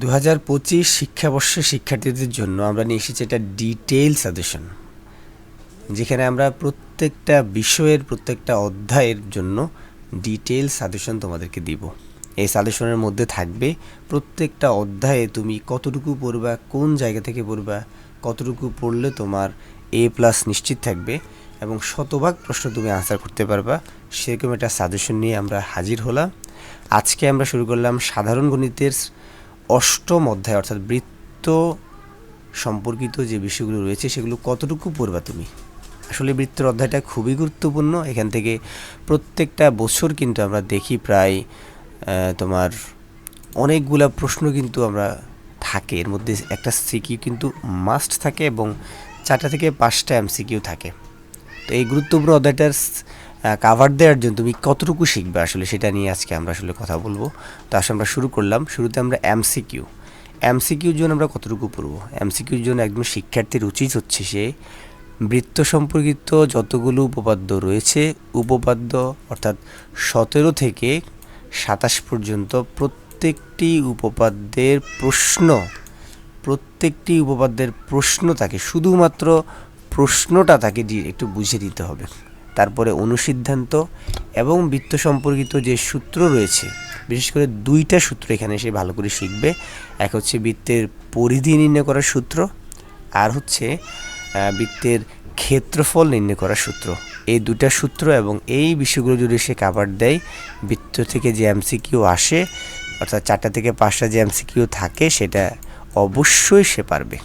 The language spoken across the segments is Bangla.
দু হাজার পঁচিশ শিক্ষাবর্ষের শিক্ষার্থীদের জন্য আমরা নিয়ে এসেছি একটা ডিটেইল সাজেশন যেখানে আমরা প্রত্যেকটা বিষয়ের, প্রত্যেকটা অধ্যায়ের জন্য ডিটেইল সাজেশন তোমাদেরকে দিব। এই সাজেশনের মধ্যে থাকবে প্রত্যেকটা অধ্যায়ে তুমি কতটুকু পড়বা, কোন জায়গা থেকে পড়বা, কতটুকু পড়লে তোমার এ প্লাস নিশ্চিত থাকবে এবং শতভাগ প্রশ্ন তুমি আনসার করতে পারবা। সেরকম একটা সাজেশন নিয়ে আমরা হাজির হলাম। আজকে আমরা শুরু করলাম সাধারণ গণিতের অষ্টম অধ্যায়, অর্থাৎ বৃত্ত সম্পর্কিত যে বিষয়গুলো রয়েছে, সেগুলো কতটুকু পড়বা তুমি? আসলে বৃত্তর অধ্যায়টা খুবই গুরুত্বপূর্ণ। এখান থেকে প্রত্যেকটা বছর কিন্তু আমরা দেখি প্রায় তোমার অনেকগুলা প্রশ্ন কিন্তু আমরা থাকে। এর মধ্যে একটা সিকিউ কিন্তু মাস্ট থাকে এবং চারটা থেকে পাঁচটা এমসিকিউ থাকে। তো এই গুরুত্বপূর্ণ অধ্যায়টার কাভার দেওয়ার জন্য তুমি কতটুকু শিখবে আসলে সেটা নিয়ে আজকে আমরা আসলে কথা বলব। তো আসলে আমরা শুরু করলাম, শুরুতে আমরা এমসিকিউ এমসিকিউর জন্য আমরা কতটুকু পড়ব? এমসিকিউর জন্য একদম শিক্ষার্থীর উচিত হচ্ছে সে বৃত্ত সম্পর্কিত যতগুলো উপপাদ্য রয়েছে, উপপাদ্য অর্থাৎ সতেরো থেকে সাতাশ পর্যন্ত প্রত্যেকটি উপপাদ্যের প্রশ্ন, প্রত্যেকটি উপপাদ্যের প্রশ্ন তাকে শুধুমাত্র প্রশ্নটা তাকে দি- একটু বুঝে দিতে হবে। তারপরে অনুসিদ্ধান্ত এবং বৃত্ত সম্পর্কিত যে সূত্র রয়েছে, বিশেষ করে দুইটা সূত্র এখানে সে ভালো করে শিখবে। এক হচ্ছে বৃত্তের পরিধি নির্ণয় করার সূত্র, আর হচ্ছে বৃত্তের ক্ষেত্রফল নির্ণয় করার সূত্র। এই দুটা সূত্র এবং এই বিষয়গুলো যদি সে কাভার দেয়, বৃত্ত থেকে যে এমসিকিউ আসে, অর্থাৎ চারটা থেকে পাঁচটা যে এমসিকিউ থাকে, সেটা অবশ্যই সে পারবে।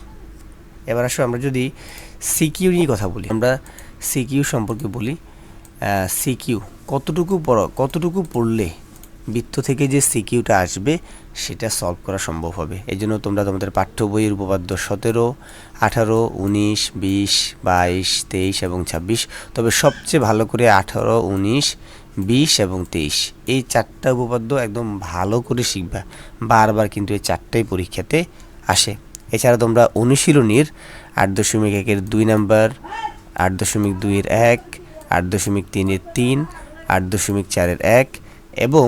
এবার আসলে আমরা যদি সিকিউ নিয়ে কথা বলি। আমরা সিকিউ সম্পর্কে বলি সিকিউ কতটুকু পড় কতটুকু পড়লে বৃত্ত থেকে যে সিকিউটা আসবে সেটা সলভ করা সম্ভব হবে। এই জন্য তোমরা তোমাদের পাঠ্য বইয়ের উপপাদ্য সতেরো, আঠারো, উনিশ, বিশ, বাইশ, তেইশ এবং ছাব্বিশ, তবে সবচেয়ে ভালো করে আঠারো, উনিশ, বিশ এবং তেইশ, এই চারটা উপপাদ্য একদম ভালো করে শিখবা। বারবার কিন্তু এই চারটাই পরীক্ষাতে আসে। এছাড়া তোমরা অনুশীলনীর আট দশমিক একের দুই নাম্বার আট দশমিক দুইয়ের এক, আট দশমিক তিনের তিন, আট দশমিক চারের এক এবং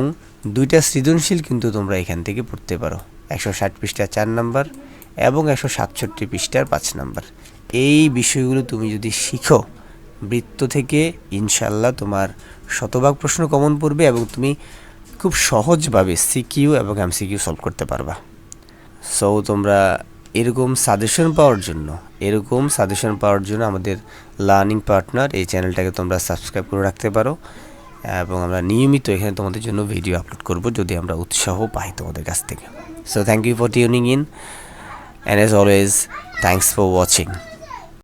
দুইটা সৃজনশীল কিন্তু তোমরা এখান থেকে পড়তে পারো। একশো ষাট পৃষ্ঠা চার নাম্বার এবং একশো সাতষট্টি পৃষ্ঠার পাঁচ নাম্বার। এই বিষয়গুলো তুমি যদি শিখো, বৃত্ত থেকে ইনশাল্লাহ তোমার শতভাগ প্রশ্ন কমন পড়বে এবং তুমি খুব সহজভাবে সিকিউ এবং এমসিকিউ সলভ করতে পারবা। সো তোমরা এরকম সাজেশন পাওয়ার জন্য, এরকম সাজেশন পাওয়ার জন্য আমাদের লার্নিং পার্টনার এই চ্যানেলটাকে তোমরা সাবস্ক্রাইব করে রাখতে পারো এবং আমরা নিয়মিত এখানে তোমাদের জন্য ভিডিও আপলোড করব যদি আমরা উৎসাহ পাই তোমাদের কাছ থেকে। So thank you for tuning in and as always thanks for watching